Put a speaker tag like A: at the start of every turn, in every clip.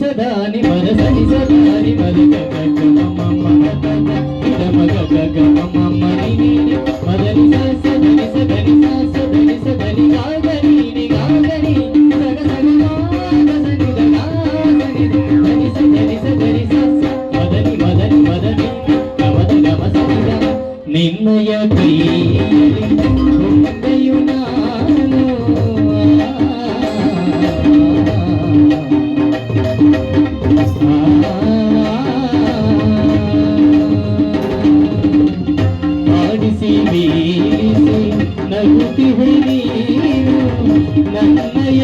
A: సదాని మన సని సదాని మన గగ గమ మమ గగ గమ గగ గమ మమ ನಿನ್ನಯ ಪ್ರೀತಿಯು ನಾನು ಆಡಿಸಿ ಬೀಳಿಸಿ ನಗುತ್ತಿ ನನ್ನಯ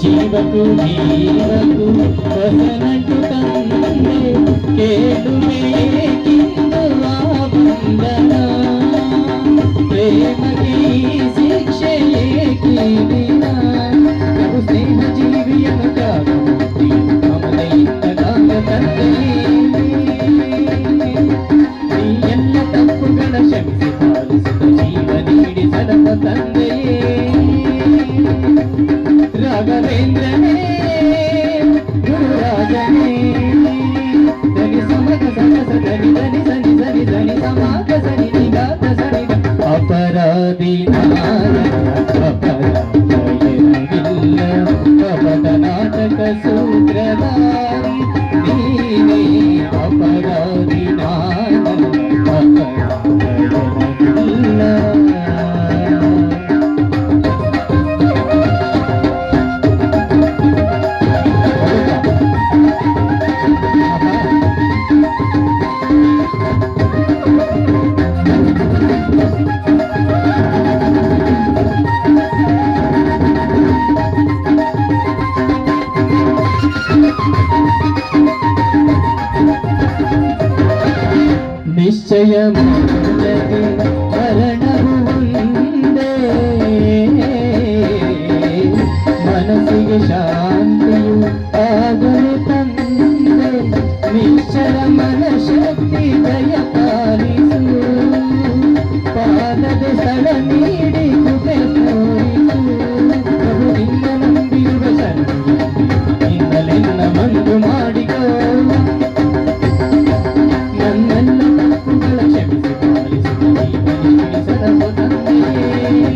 A: జీవకు జీవకు వసనటు తందే కేడు మే కింద బంధన. ప్రేమ నాటక సూత్రధారి నీవే అపరాధి Thank you. നിശ്ചയമുള്ളതി മരണവുമുണ്ട്. മനസ്സിക ശാന്തിയും ആകും.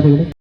A: மரியாதைகளை